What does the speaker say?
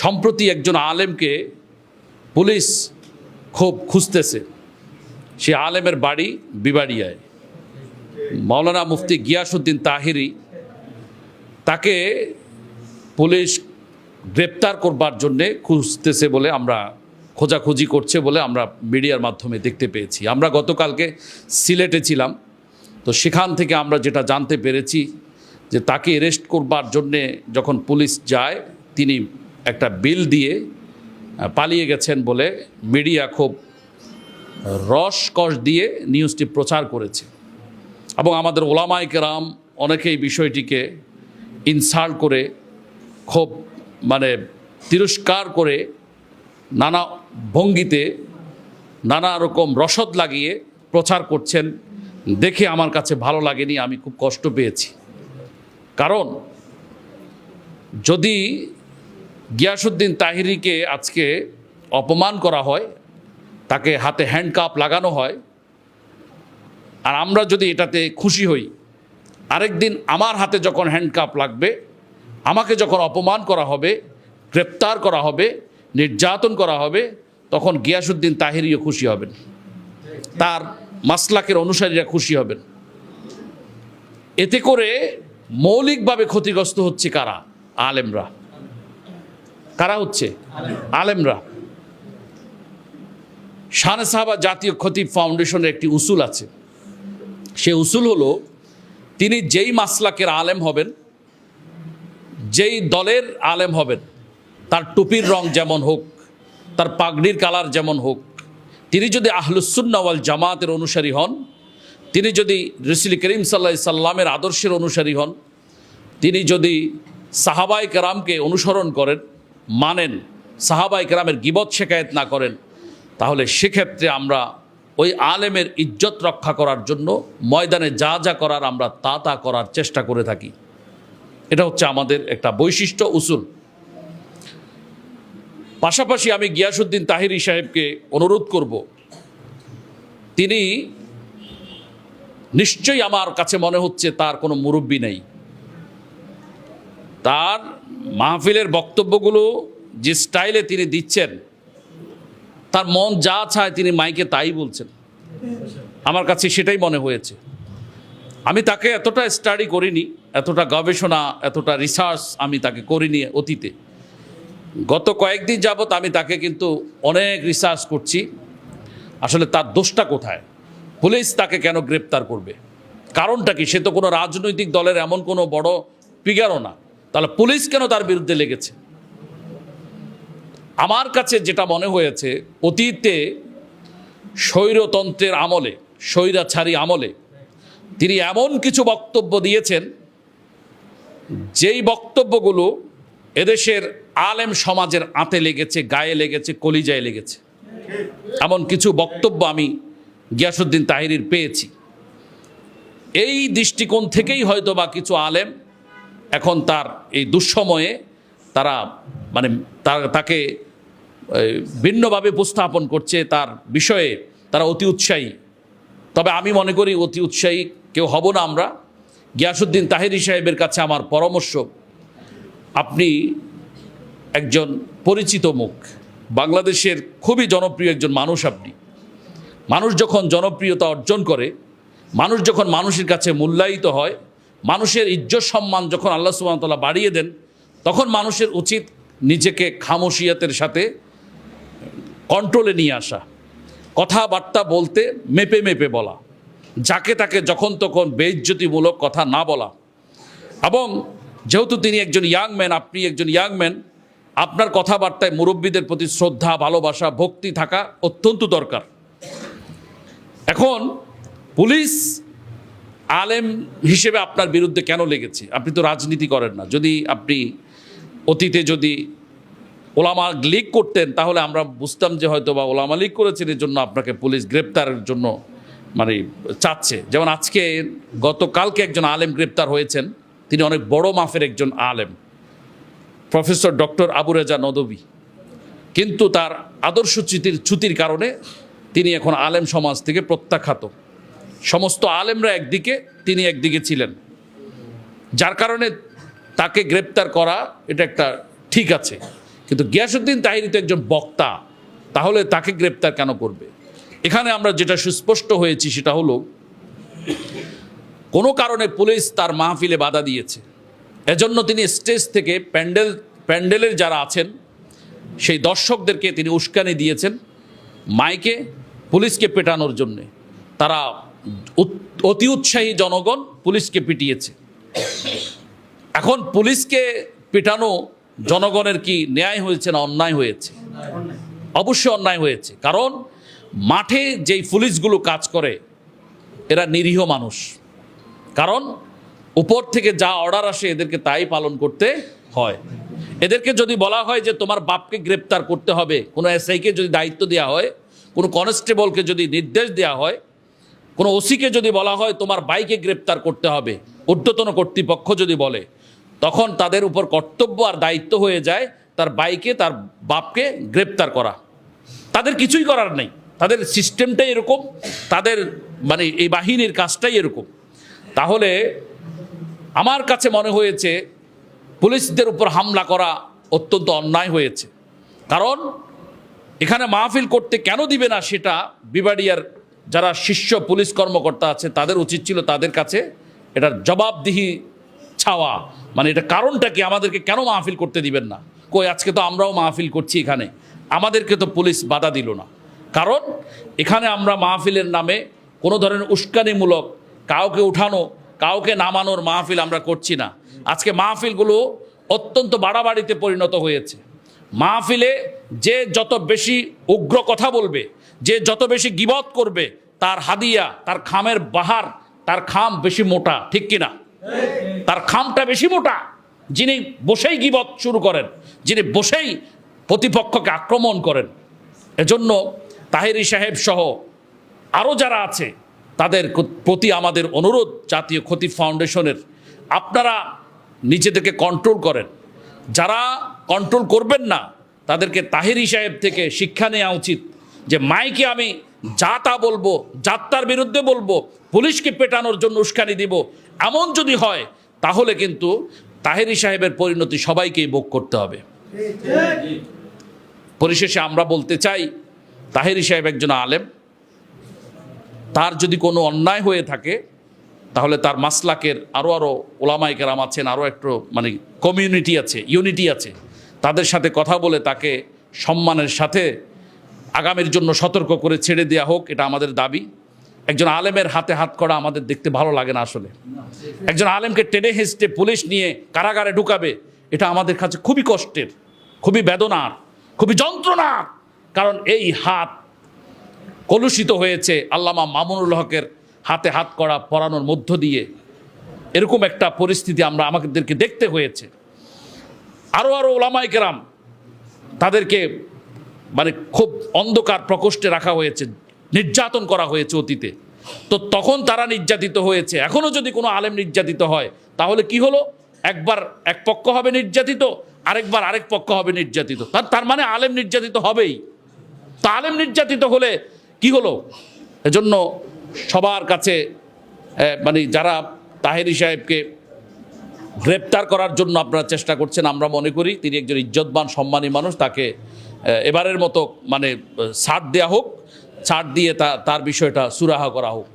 সম্প্রতি একজন আলেমকে পুলিশ খুব খুঁজতেছে। সে আলেমের বাড়ি বিবাড়িয়ায়। মাওলানা মুফতি গিয়াসুদ্দিন তাহিরি তাকে পুলিশ গ্রেপ্তার করবার জন্যে খুঁজতেছে বলে আমরা খোঁজাখুঁজি করছে বলে আমরা মিডিয়ার মাধ্যমে দেখতে পেয়েছি। আমরা গতকালকে সিলেটে ছিলাম। তো সেখান থেকে আমরা যেটা জানতে পেরেছি যে তাকে অ্যারেস্ট করবার জন্যে যখন পুলিশ যায়, তিনি একটা বিল দিয়ে পালিয়ে গেছেন বলে মিডিয়া খুব রস কষ দিয়ে নিউজটি প্রচার করেছে। এবং আমাদের ওলামাই কেরাম অনেকেই বিষয়টিকে ইনসাল্ট করে, খুব মানে তিরস্কার করে নানা ভঙ্গিতে নানা রকম রসদ লাগিয়ে প্রচার করছেন। দেখে আমার কাছে ভালো লাগেনি, আমি খুব কষ্ট পেয়েছি। কারণ যদি গিয়াসুদ্দিন তাহিরিকে আজকে অপমান করা হয়, তাকে হাতে হ্যান্ডকাপ লাগানো হয়। আর আমরা যদি এটাতে খুশি হই, আরেকদিন আমার হাতে যখন হ্যান্ডকাপ লাগবে, আমাকে যখন অপমান করা হবে, গ্রেপ্তার করা হবে, নির্যাতন করা হবে, তখন গিয়াসুদ্দিন তাহিরিও খুশি হবেন। তার মাসলাকের অনুসারীরা খুশি হবেন। এতে করে মৌলিকভাবে ক্ষতিগ্রস্ত হচ্ছে কারা? আলেমরা। কারা হচ্ছে? আলেমরা। শানে সাহাবা জাতীয় খতিব ফাউন্ডেশনের একটি উসুল আছে। সে উসুল হলো, তিনি যেই মাসলাকের আলেম হবেন, যেই দলের আলেম হবেন, তার টুপির রং যেমন হোক, তার পাগড়ির কালার যেমন হোক, তিনি যদি আহলুসুন্নাওয়াল জামাতের অনুসারী হন, তিনি যদি রসুল করিম সাল্লা সাল্লামের আদর্শের অনুসারী হন, তিনি যদি সাহাবাই কারামকে অনুসরণ করেন মানেন, সাহাবাই কেরামের গিবত শেখায়ত না করেন, তাহলে সেক্ষেত্রে আমরা ওই আলেমের ইজ্জত রক্ষা করার জন্য, ময়দানে যা যা করার আমরা তা তা করার চেষ্টা করে থাকি। এটা হচ্ছে আমাদের একটা বৈশিষ্ট্য, উসুল। পাশাপাশি আমি গিয়াসুদ্দিন তাহিরি সাহেবকে অনুরোধ করব, তিনি নিশ্চয়ই আমার কাছে মনে হচ্ছে তার কোনো মুরব্বী নেই। তার মাহফিলের বক্তব্যগুলো যে স্টাইলে তিনি দিচ্ছেন, তার মন যা চায় তিনি মাইকে তাই বলছেন। আমার কাছে সেটাই মনে হয়েছে। আমি তাকে এতটা স্টাডি করিনি, এতটা গবেষণা, এতটা রিসার্চ আমি তাকে করিনি অতীতে। গত কয়েকদিন যাবৎ আমি তাকে কিন্তু অনেক রিসার্চ করছি। আসলে তার দোষটা কোথায়? পুলিশ তাকে কেন গ্রেপ্তার করবে? কারণটা কি? সে তো কোনো রাজনৈতিক দলের এমন কোনো বড় ফিগারও না। তাহলে পুলিশ কেন তার বিরুদ্ধে লেগেছে? আমার কাছে যেটা মনে হয়েছে, অতীতে স্বৈরতন্ত্রের আমলে, স্বৈরাচারী আমলে তিনি এমন কিছু বক্তব্য দিয়েছেন, যেই বক্তব্যগুলো এদেশের আলেম সমাজের আঁতে লেগেছে, গায়ে লেগেছে, কলিজায় লেগেছে। এমন কিছু বক্তব্য আমি গিয়াসুদ্দিন তাহিরির পেয়েছি। এই দৃষ্টিকোণ থেকেই হয়তো বা কিছু আলেম এখন তার এই দুঃসময়ে তারা মানে তাকে ভিন্নভাবে উপস্থাপন করছে তার বিষয়ে তারা অতি উৎসাহী। তবে আমি মনে করি অতি উৎসাহী কেউ হব না আমরা। গিয়াসুদ্দিন তাহিরি সাহেবের কাছে আমার পরামর্শ, আপনি একজন পরিচিত মুখ। বাংলাদেশের খুবই জনপ্রিয় একজন মানুষ আপনি। মানুষ যখন জনপ্রিয়তা অর্জন করে, মানুষ যখন মানুষের কাছে মূল্যায়িত হয় মানুষের ইজ্জত সম্মান যখন আল্লাহ সুবাহতাল্লাহ বাড়িয়ে দেন, তখন মানুষের উচিত নিজেকে খামোশিয়াতের সাথে কন্ট্রোলে নিয়ে আসা। কথাবার্তা বলতে মেপে মেপে বলা। যাকে তাকে যখন তখন বেইজ্জতিমূলক কথা না বলা। এবং যেহেতু তিনি একজন ইয়াং ম্যান আপনি একজন ইয়াং ম্যান আপনার কথাবার্তায় মুরব্বীদের প্রতি শ্রদ্ধা, ভালোবাসা, ভক্তি থাকা অত্যন্ত দরকার। এখন পুলিশ আলেম হিসেবে আপনার বিরুদ্ধে কেন লেগেছে? আপনি তো রাজনীতি করেন না। যদি আপনি অতীতে যদি ওলামা লীগ করতেন, তাহলে আমরা বুঝতাম যে হয়তো বা ওলামা লীগ করেছেন এর জন্য আপনাকে পুলিশ গ্রেপ্তারের জন্য মানে চাচ্ছে। যেমন আজকে গতকালকে একজন আলেম গ্রেপ্তার হয়েছেন। তিনি অনেক বড় মাফের একজন আলেম। প্রফেসর ডক্টর আবু রেজা নদবী কিন্তু তার আদর্শ চ্যুতির চ্যুতির কারণে তিনি এখন আলেম সমাজ থেকে প্রত্যাখ্যাত। সমস্ত আলেমরা একদিকে, তিনি একদিকে ছিলেন। যার কারণে তাকে গ্রেপ্তার করা এটা একটা ঠিক আছে। কিন্তু গিয়াসুদ্দিন তাহিরি তো একজন বক্তা, তাহলে তাকে গ্রেপ্তার কেন করবে? এখানে আমরা যেটা সুস্পষ্ট হয়েছি সেটা হলো, কোনো কারণে পুলিশ তার মাহফিলে বাধা দিয়েছে। এজন্য তিনি স্টেজ থেকে প্যান্ডেল, প্যান্ডেলের যারা আছেন, সেই দর্শকদেরকে তিনি উস্কানি দিয়েছেন মাইকে পুলিশকে পেটানোর জন্যে। তারা অতি উৎসাহী জনগণ পুলিশকে পিটিয়েছে। এখন পুলিশকে পিটানো জনগণের কি ন্যায় হয়েছে না অন্যায় হয়েছে? অবশ্যই অন্যায় হয়েছে। কারণ মাঠে যেই পুলিশগুলো কাজ করে, এরা নিরীহ মানুষ। কারণ উপর থেকে যা অর্ডার আসে, এদেরকে তাই পালন করতে হয়। এদেরকে যদি বলা হয় যে তোমার বাপকে গ্রেপ্তার করতে হবে, কোনো এসআইকে যদি দায়িত্ব দেওয়া হয়, কোনো কনস্টেবলকে যদি নির্দেশ দেওয়া হয় কোনো ওসিকে যদি বলা হয়, তোমার বাইকে গ্রেপ্তার করতে হবে। ঊর্ধ্বতন কর্তৃপক্ষ যদি বলে, তখন তাদের উপর কর্তব্য আর দায়িত্ব হয়ে যায় তার বাইকে তার বাপকে গ্রেপ্তার করা। তাদের কিছুই করার নেই। তাদের সিস্টেমটাই এরকম। তাদের মানে এই বাহিনীর কাজটাই এরকম। তাহলে আমার কাছে মনে হয়েছে, পুলিশদের উপর হামলা করা অত্যন্ত অন্যায় হয়েছে। কারণ এখানে মাহফিল করতে কেন দিবে না সেটা বিবাড়িয়ার যারা শীর্ষ পুলিশ কর্মকর্তা আছে, তাদের উচিত ছিল তাদের কাছে এটার জবাবদিহি ছাওয়া। মানে এটা কারণটা কি? আমাদেরকে কেন মাহফিল করতে দিবেন না? কই, আজকে তো আমরাও মাহফিল করছি এখানে। আমাদেরকে তো পুলিশ বাধা দিল না। কারণ এখানে আমরা মাহফিলের নামে কোনো ধরনের উস্কানিমূলক, কাউকে উঠানো, কাউকে নামানোর মাহফিল আমরা করছি না। আজকে মাহফিলগুলো অত্যন্ত বাড়াবাড়িতে পরিণত হয়েছে। মাহফিলে যে যত বেশি উগ্র কথা বলবে যে যত বেশি গিবত করবে, তার হাদিয়া, তার খামের বাহার, তার খাম বেশি মোটা, ঠিক কিনা? তার খামটা বেশি মোটা, যিনি বসেই গিবত শুরু করেন, যিনি বসেই প্রতিপক্ষকে আক্রমণ করেন। এজন্য তাহেরি সাহেব সহ আরও যারা আছে, তাদের প্রতি আমাদের অনুরোধ, জাতীয় ক্ষতি ফাউন্ডেশনের, আপনারা নিজেদেরকে কন্ট্রোল করেন। যারা কন্ট্রোল করবেন না, তাদেরকে তাহেরি সাহেব থেকে শিক্ষা নেওয়া উচিত। যে মাইকে আমি যা তা বলব, যাত্রার বিরুদ্ধে বলব, পুলিশকে পেটানোর জন্য উস্কানি দিব, এমন যদি হয়, তাহলে কিন্তু তাহেরি সাহেবের পরিণতি সবাইকেই ভোগ করতে হবে। পরিশেষে আমরা বলতে চাই, তাহেরি সাহেব একজন আলেম। তার যদি কোনো অন্যায় হয়ে থাকে, তাহলে তার মাসলাকের আরও আরও ওলামাই কেরাম আছেন আরও একটু মানে কমিউনিটি আছে ইউনিটি আছে। তাদের সাথে কথা বলে তাকে সম্মানের সাথে আগামীর জন্য সতর্ক করে ছেড়ে দেওয়া হোক, এটা আমাদের দাবি। একজন আলেমের হাতে হাত করা আমাদের দেখতে ভালো লাগে না আসলে। একজন আলেমকে টেনে হেসটে পুলিশ নিয়ে কারাগারে ঢুকাবে, এটা আমাদের কাছে খুবই কষ্টের, খুবই বেদনার, খুবই যন্ত্রণার। কারণ এই হাত কলুষিত হয়েছে আল্লামা মামুনুল হকের হাতে হাত করা পরানোর মধ্য দিয়ে। এরকম একটা পরিস্থিতি আমরা আমাদেরকে দেখতে হয়েছে। আরও আরও ওলামাই কেরাম তাদেরকে মানে খুব অন্ধকার প্রকোষ্ঠে রাখা হয়েছে, নির্যাতন করা হয়েছে অতীতে। তো তখন তারা নির্যাতিত হয়েছে। এখনও যদি কোনো আলেম নির্যাতিত হয়, তাহলে কি হলো? একবার এক পক্ষ হবে নির্যাতিত, আরেকবার আরেক পক্ষ হবে নির্যাতিত। তার তার মানে আলেম নির্যাতিত হবেই। তা আলেম নির্যাতিত হলে কি হলো? এজন্য সবার কাছে মানে যারা তাহেরি সাহেবকে গ্রেপ্তার করার জন্য আপনারা চেষ্টা করছেন, আমরা মনে করি তিনি একজন ইজ্জতবান, সম্মানী মানুষ, তাকে এবারের মতো মানে ছাড় দেওয়া হোক ছাড় দিয়ে তার বিষয়টা সুরাহা করা হোক।